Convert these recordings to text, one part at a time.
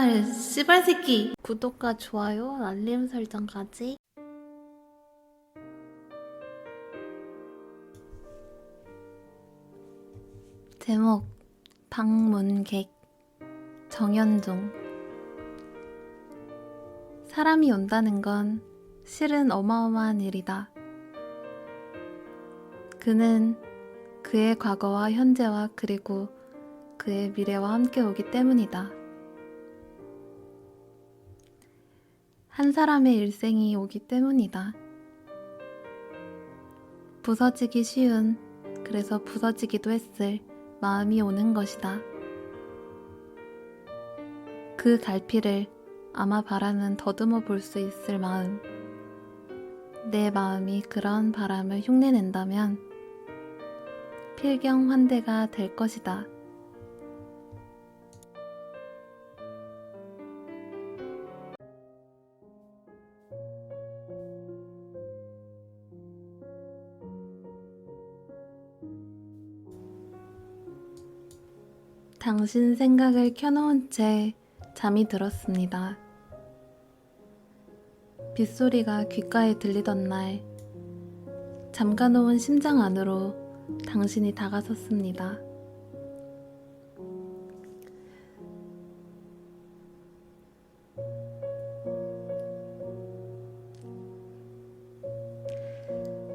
씨발 씨발 새끼 구독과 좋아요 알림 설정까지 제목 방문객 정현종 사람이 온다는 건 실은 어마어마한 일이다. 그는 그의 과거와 현재와 그리고 그의 미래와 함께 오기 때문이다. 한 사람의 일생이 오기 때문이다. 부서지기 쉬운, 그래서 부서지기도 했을 마음이 오는 것이다. 그 갈피를 아마 바라는 더듬어 볼 수 있을 마음. 내 마음이 그런 바람을 흉내낸다면 필경 환대가 될 것이다. 당신 생각을 켜놓은 채 잠이 들었습니다. 빗소리가 귓가에 들리던 날, 잠가놓은 심장 안으로 당신이 다가섰습니다.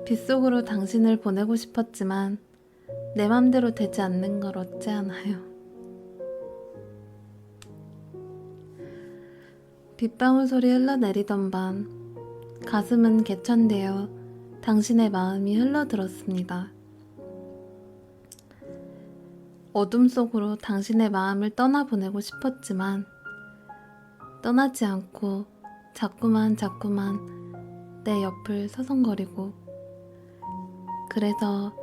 빗속으로 당신을 보내고 싶었지만 내 맘대로 되지 않는 걸 어찌하나요? 빗방울 소리 흘러내리던 밤, 가슴은 개천되어 당신의 마음이 흘러들었습니다. 어둠 속으로 당신의 마음을 떠나보내고 싶었지만, 떠나지 않고 자꾸만 자꾸만 내 옆을 서성거리고, 그래서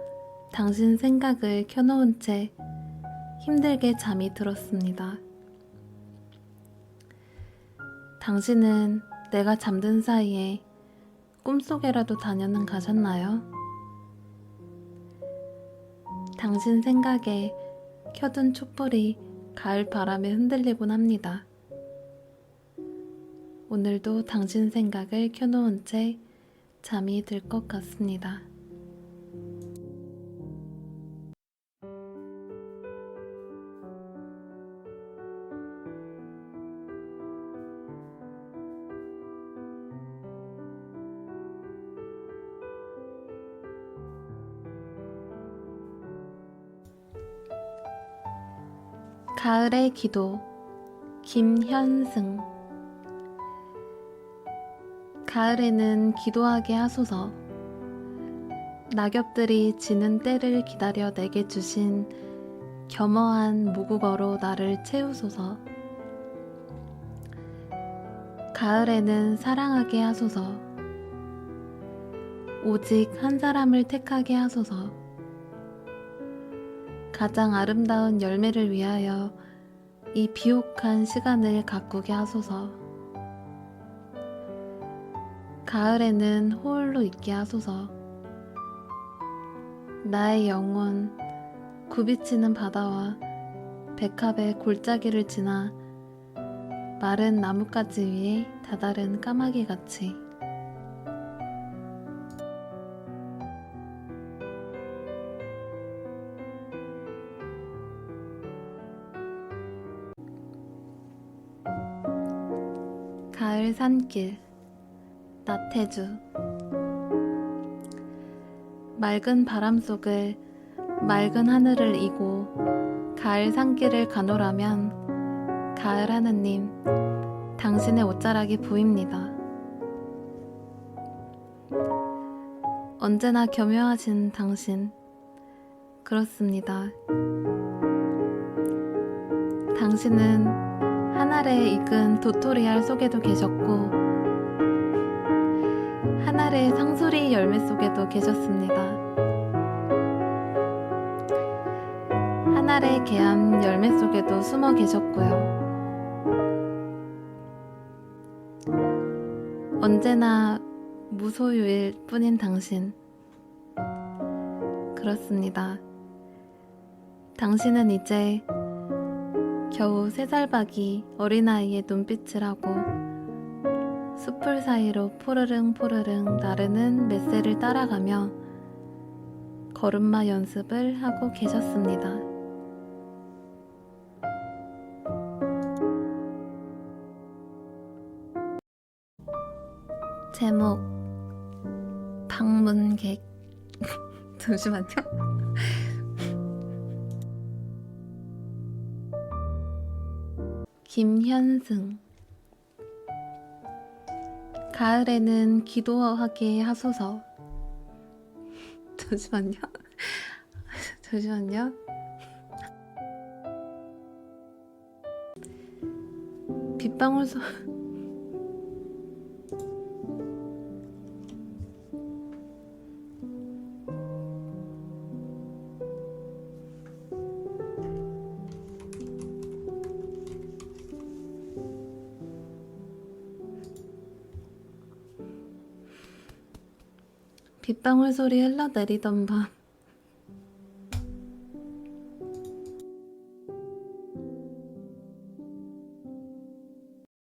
당신 생각을 켜놓은 채 힘들게 잠이 들었습니다. 당신은 내가 잠든 사이에 꿈속에라도 다녀는 가셨나요? 당신 생각에 켜둔 촛불이 가을 바람에 흔들리곤 합니다. 오늘도 당신 생각을 켜놓은 채 잠이 들 것 같습니다. 가을의 기도 김현승. 가을에는 기도하게 하소서. 낙엽들이 지는 때를 기다려 내게 주신 겸허한 모국어로 나를 채우소서. 가을에는 사랑하게 하소서. 오직 한 사람을 택하게 하소서 가장 아름다운 열매를 위하여 이 비옥한 시간을 가꾸게 하소서. 가을에는 호울로 있게 하소서. 나의 영혼, 굽이치는 바다와 백합의 골짜기를 지나 마른 나뭇가지 위에 다다른 까마귀 같이 가을 산길 나태주 맑은 바람 속을 맑은 하늘을 이고 가을 산길을 가노라면 가을 하느님 당신의 옷자락이 보입니다. 언제나 겸허하신 당신 그렇습니다. 당신은 한 알의 익은 도토리알 속에도 계셨고 한 알의 상소리 열매 속에도 계셨습니다. 한 알의 개암 열매 속에도 숨어 계셨고요. 언제나 무소유일 뿐인 당신. 그렇습니다. 당신은 이제 겨우 세 살박이 어린아이의 눈빛을 하고 숲풀 사이로 포르릉 포르릉 나르는 메세를 따라가며 걸음마 연습을 하고 계셨습니다. 제목 방문객 잠시만요. 김현승 가을에는 기도하게 하소서 잠시만요. 잠시만요. 빗방울 소 빗방울 소리 흘러내리던 밤